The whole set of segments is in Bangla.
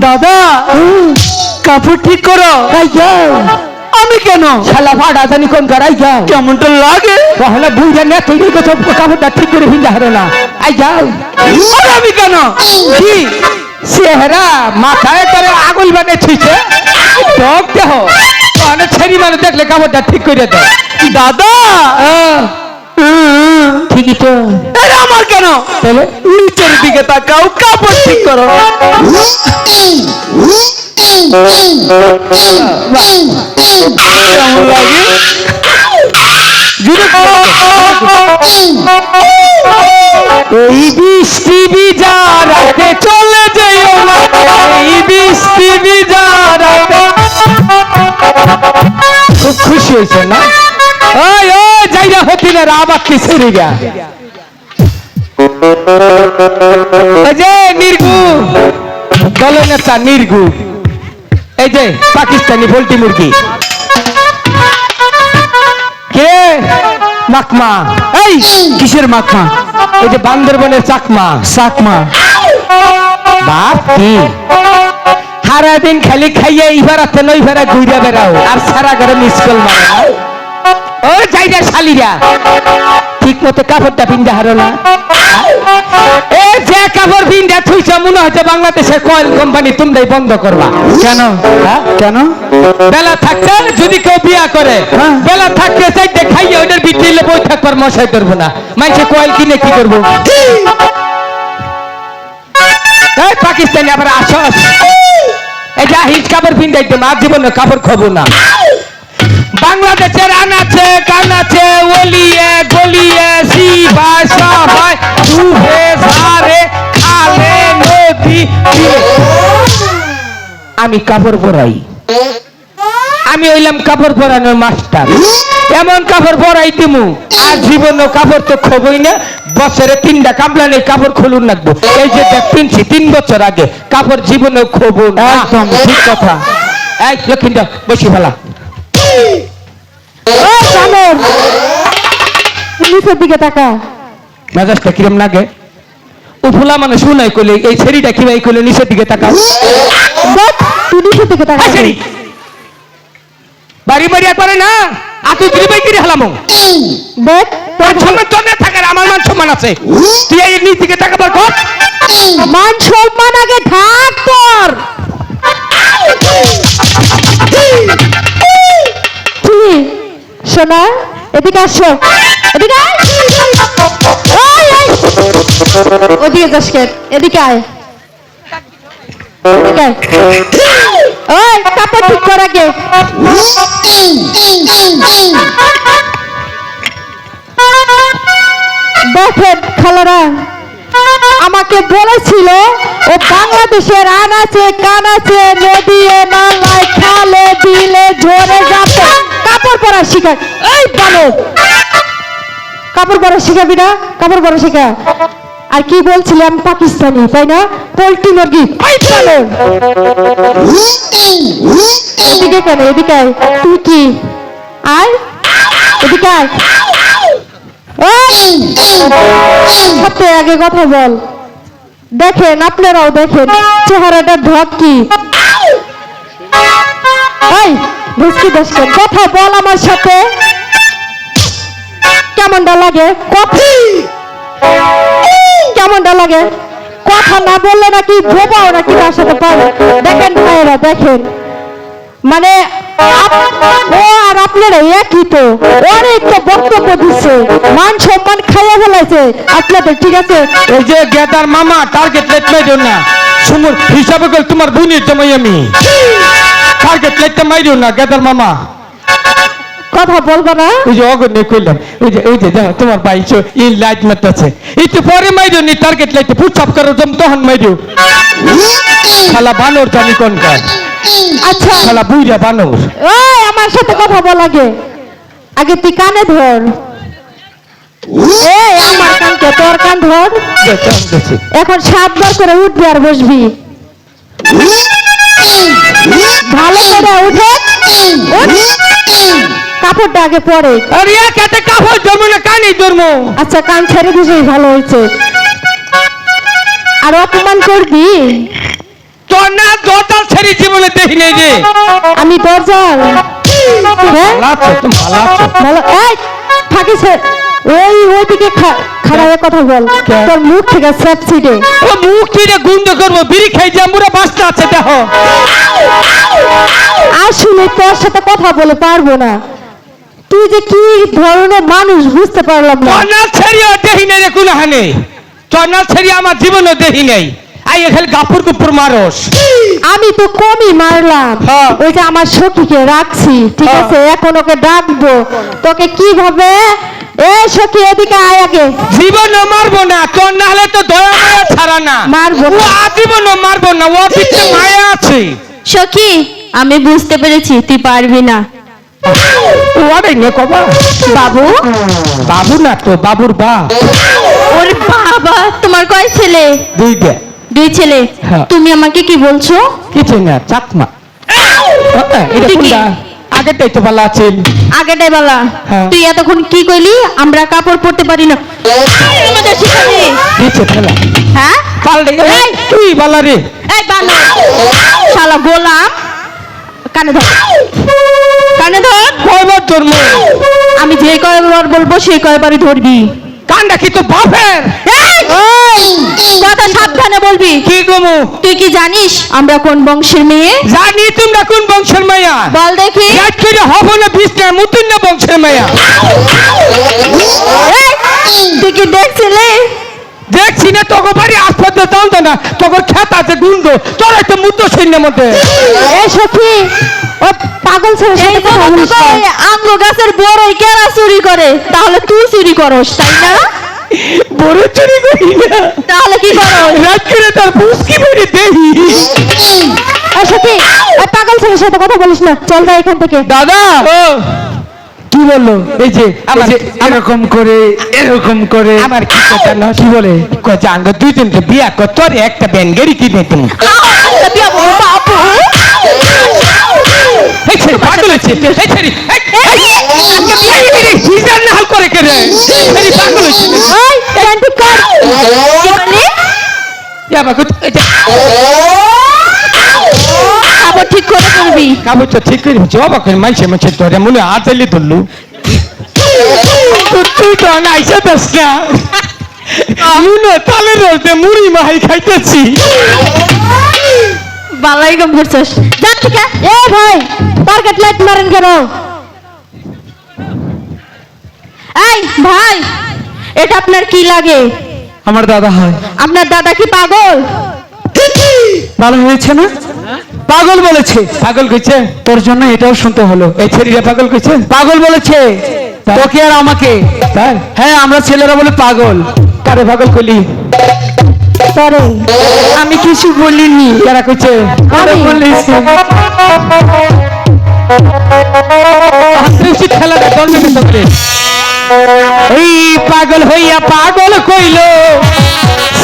দাদা কাপড় ঠিক করো। আমি কেন? শালা ভাড়া জানি কোন করাই যাও। কেমনটা লাগে? তাহলে বুঝে না তুই তো সব কাপড়টা ঠিক করে ভিজা হারো না। আই যাও। আমি কেন? কি? চেহারা মাথায় করে আগুল বানে ছুঁছে দেহ। মানে ছেড়ি মানে দেখলে কাপড়টা ঠিক করে দেয়। দাদা ঠিকই তো। আরে আমার কেন? তাহলে নিচের দিকে তাকাও কাপড় ঠিক করো। কেমন লাগে জুড়ে এই বৃষ্টি বিজা রাতে চলে যেও না। এই বৃষ্টি বিজা রাতে খুব খুশি হয়েছে না? ওই ও যাইরা হতি না রে, আবার কি সেরে গা যে নির্গু দলনেতা নির্গু এই যে পাকিস্তানি পোল্ট্রি মুরগি। কে? মাকমা। এই কিসের মাকমা? এই যে বান্দরবনের চাকমা। চাকমা। বাপ কি? সারাদিন খালি খাইয়ে এইবার আছে নই ভেড়া ঘুরে বেড়াও আর সারা ঘরে মিস কল মারে। ও যাইরা শালিরা ঠিক মতো কাপড়টা পিন্দা হারো না। এ যে কাপড় পিন্দা থুইছ মনে হচ্ছে বাংলাদেশের কয়েল কোম্পানি তোমরাই বন্ধ করবা। কেন? হ্যাঁ? কেন? বেলা থাকতে যদি কেউ বিয়া করে হ্যাঁ। বেলা থাকতে চাইতে খাইয়ে ওদের বিটিলে বই থাকবার মশাই করব না। মানুষে কয়েল কিনে কি করব? এই পাকিস্তানি আবার আসস। এই যে হিজ কাপড় পিন্দাই তো আর জীবনে কাপড় খাব না। বাংলাদেশের আনাছে কানাছে ওলিয়ে গলিয়ে সিবাই সবাই ডুবে ঝাড়ে খালে নদী আমি কাপড় পরাই। আমি হইলাম কাপড় পরানোর মাস্টার। এমন কাপড় পরাই দিমু আর জীবনে কাপড় তো খবই না বছরে তিনটা কামলানে কাপড় খুলুন রাখব এই যে দেখ কিনছি তিন বছর আগে কাপড় জীবনে খবো না। একদম। ঠিক কথা। এই লক্ষিন্দর বসি ফেলা নিচের দিকে তাকা। মেজাজটা কিরম লাগে? উফুলা মানে শুনাই কইলে এই ছেড়িটা কীভাবে কইলে নিচের দিকে তাকাও দেখ তুই নিচের দিকে তাকা ছেড়ি। বাড়ি বাড়ি করে না। আর তুই দিলি কিরে হালামো। দেখ তোর সম্মান তোর না থাকার আমার মান সম্মান আছে। তুই এই নিচ দিকে তাকাবার কর মান সম্মান আগে থাক তোর। শোনা এদিকে আসো। এদিকে আয়। ঠিক কর আগে। দেখেন খালারা। আমাকে বলেছিল, ও বাংলাদেশের আনাচে, কানাচে নদী নালায়, খালে, বিলে, ঝরে যাবে কাপড় পরা শিখায় এই বালক কাপড় পরা শিখাবি না কাপড় পরা শিখা। আর কি বলছিলাম? পাকিস্তানি তাই না? পোল্ট্রি মুরগি এদিকে কেন? এদিকে। তুই কি? আয়। এদিকে সাথে আগে কথা বল। দেখেন আপনারাও দেখেন চেহারাটা ঢক কি? এই ভুসকি দশকে কথা বল আমার সাথে। কেমনটা লাগে? কথা কেমনটা লাগে? কথা না বললে নাকি বোবাও নাকি তার সাথে পারে দেখেন ভাইয়েরা দেখেন। মানে ও আর আপনারা একই তো। অনেক তো বক্তব্য দিচ্ছে। মান সম্মান খাইয়া ফেলাইছে। আপনাদের ঠিক আছে? এই যে গেদার মামা টার্গেট লেট না। সুমুর হিসাবে করে তোমার বোনের জামাই আমি টার্গেট লেটটা মাইরো না গেদার মামা। কথা বলব না? ওই যে অগণ্য কইলাম ওই যে ওই যে দেখো তোমার ভাই এই লাইট মারতেছে। একটু পরে মাইরো নি টার্গেট লাইটে ফুটসাপ করো জম তখন মাইরো। শালা বানর জানি কোন কাজ আচ্ছা। শালা বুইরা বানর। ওই আমার সাথে কথা বল আগে। আগে তুই কানে ধর। এই আমার কানকে তোর কান ধর। এখন সাতবার করে উঠবি আর বসবি। ভালো করে উঠে কাপড়টা আগে পরে। আরে এক কাপড় জমে না কানি ধর্ম আচ্ছা কান ছেড়ে দিয়েছিস ভালো হয়েছে। আর অপমান করবি? তোর না দরজাল ছেড়ে বলে দেখি নেই রে আমি দরজাল। ভালো আছো ভালো আছো। ভালো এই থাকিস ওই ওইদিকে খারাপ কথা বল তোর মুখ থেকে ছিটে। ও মুখ গুন্দ করব বিড়ি খাই জাম্বুরা আছে দেখো আসলে তোর সাথে কথা বলে পারব না। তুই যে কি ধরনের মানুষ বুঝতে পারলাম না। তোর না ছেড়ে দেখি নেই রে কোনো হানে তোর না ছেড়ে আমার জীবনে দেখি নেই। আই এখানে গাপুর গুপুর মারস। আমি তো কমই মারলাম। হ্যাঁ। ওই যে আমার সখীকে রাখছি ঠিক হ্যাঁ। আছে? এখন ওকে ডাকবো। তোকে কীভাবে? এ সখী এদিকে আয় আগে। জীবন মারবো না তোর না হলে তো দয়া মায়া ছাড়া না। মারবো ও না। আজীবন মারবো না ও পিঠে মায়া আছে। সখী আমি বুঝতে পেরেছি তুই পারবি না। ও আরে নে কবা বাবু? বাবু না তো বাবুর বা ওরে বাবা তোমার কয় ছেলে? দুই দে দুই ছেলে হ্যাঁ। তুমি আমাকে কি বলছো? কিছু না চাকমা। এটা। কোনটা? আগেটাই তো ভালো আছেন আগেটাই বলা হ্যাঁ। তুই এতক্ষণ কি কইলি? আমরা কাপড় পরতে পারি না। আমাদের শিখালি। দিচ্ছে ফেলা হ্যাঁ? পাল্টে এই! তুই বালা রে। এই বানর শালা গোলাম। কানে ধর। কানে ধর। কয়বার মুখ আমি যে কয়বার বলব সেই কয়বারই ধরবি। কান্ডা কি তো বাপের! কথা সাবধানে বলবি। কি গমু তুই কি জানিস আমরা কোন বংশের মেয়ে? জানি তোমরা কোন বংশের মেয়া? বল দেখি। করে হব না বিষ্ণু মুতুন না বংশের মেয়া! তুই কি দেখছিলি? দেখছি না তোকে বাড়ি আসপাতে জানতো না। তোকে খেত আছে গুন্দ তোর একটা মুদ্র সৈন্য মধ্যে। এ সখী ও পাগল ছেলের সাথে কথা বলিস আঙ্গ গাছের বড়ই কেরা চুরি করে? তাহলে তুই চুরি করস তাই না? বড় চুরি করি না। তাহলে কি করে? তার পুষ্কি বেড়ে দেহি। এ সখী ওই পাগল ছেলের সাথে কথা বলিস না। চল যা এখান থেকে। দাদা! ও। কি বলল? এই যে এরকম করে এরকম করে। আমার কি কথা না কি বলে? কচ্ছে আঙ্গ দুই তিনটে বিয়া কর তোর একটা ব্যানগেরি কিনে তুমি বিয়া করে। করে কাবু তো ঠিক করে অবাক করে মানছে মানছে তোরে মনে আজালি ধরলু তুই তো না আইসা দাস না তালে রোজে মুড়ি মাহাই খাইতেছি বালাই কম করছস যা ঠিক আছে এ ভাই টার্গেট লাইট মারেন কেন এই ভাই এটা আপনার কি লাগে আমার দাদা হয় আপনার দাদা কি পাগল ভালো হয়েছে না পাগল বলেছে। পাগল কইছে? তোর জন্য এটাও শুনতে হলো। এই ছেলেটা পাগল কইছে? পাগল বলেছে। তোকে আর আমাকে। তাই? হ্যাঁ আমরা ছেলেরা বলে পাগল। কারে পাগল কইলি? তরে। আমি কিছু বলিনি। কারা কইছে? আরে বলেছে? খেলাটা দলবে না তোকে এই পাগল হইয়া পাগল কইল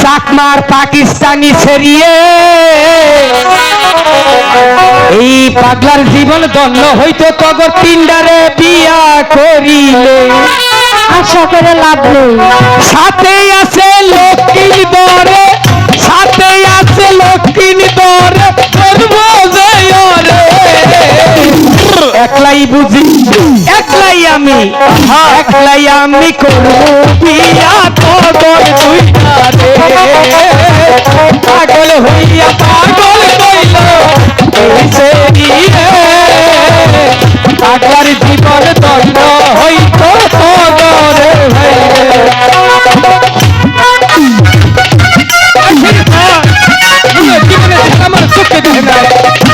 সাকমার পাকিস্তানি ছেড়িয়ে। এই পাগলার জীবন দন্য হইতো তগর তিনডারে বিয়া করিলে। আশা করে লাভ নেই। সাথে আছে লক্ষ্মীর দরে সাথে আছে করব জয়রে একলাই বুঝি। একলাই আমি। একলাই আমি করব বিয়া তোর দুই পাগল হইয়া পাগল কইল জীবন দণ্ড হইতো তোরে জীবনে আমার দেখে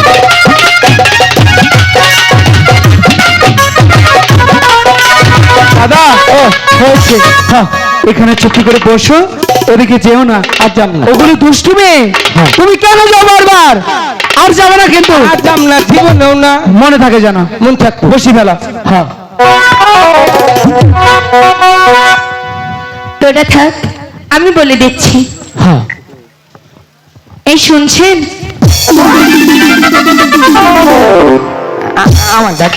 হয়েছে হ্যাঁ, এখানে চুপটি করে বসো ওদিকে যেও না আর যাম না। ওগুলো দুষ্টু মেয়ে তুমি কেন যাও বারবার? আর যাবে না কিন্তু। আর যাম না জীবনেও না। মনে থাকে যেন। মন থাকব বসি ফেলা। হ্যাঁ তোরা থাক আমি বলে দিচ্ছি। হ্যাঁ। এই শুনছেন? আমার ডাক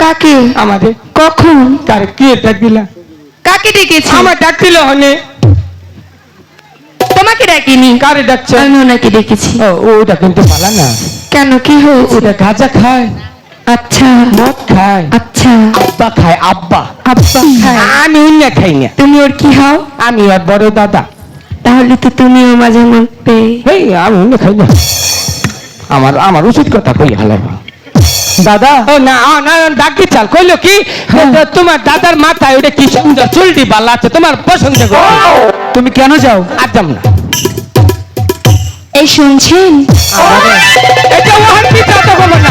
কাকে? আমাদের। কখন? তার কি ডাক দিলা কাকে ডেকেছি? আমার ডাক দিল হনে। তোমাকে ডাকিনি? কারে ডাকছে? আমি ওনাকে ডেকেছি। ও ওটা কিন্তু পালা না। কেন কি হয়েছে? ওটা গাঁজা খায়। আচ্ছা। মদ খায়। আচ্ছা। আব্বা খায় আব্বা। আব্বা খায়। আমি অন্য খাই না। তুমি ওর কি হও? আমি আর বড় দাদা। তাহলে তো তুমিও মাঝে মধ্যে। এই আমি অন্য খাই না। আমার আমার উচিত কথা কই হালাই দাদা? ও না ডাকি চাল। কইলো কি? তো তোমার দাদার মাথায় ওটা কি সুন্দর চুলটি বালা আছে তোমার পছন্দ তুমি কেন যাও? আর যাম না। এই শুনছেন? এটা ওহার পিতা তো বলো না।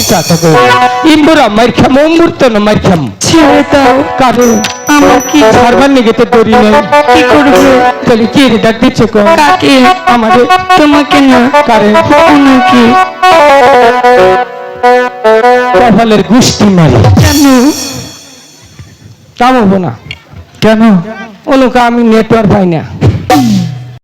মিছা তো কই ইম্বুরা মার খাম অমৃত না মার খাম। ছেড়ে দাও। কারে আমার কি সারবার নিগে তো দড়ি নাই। কি করবে? তাহলে কি রে ডাক দিচ্ছে কো? কাকে আমারে তোমাকে না। কারে? ওনাকে। কপালের গুষ্টি মারি। কেন? কামবো না। কেন? অনুকা আমি নেটওয়ার্ক পাই না।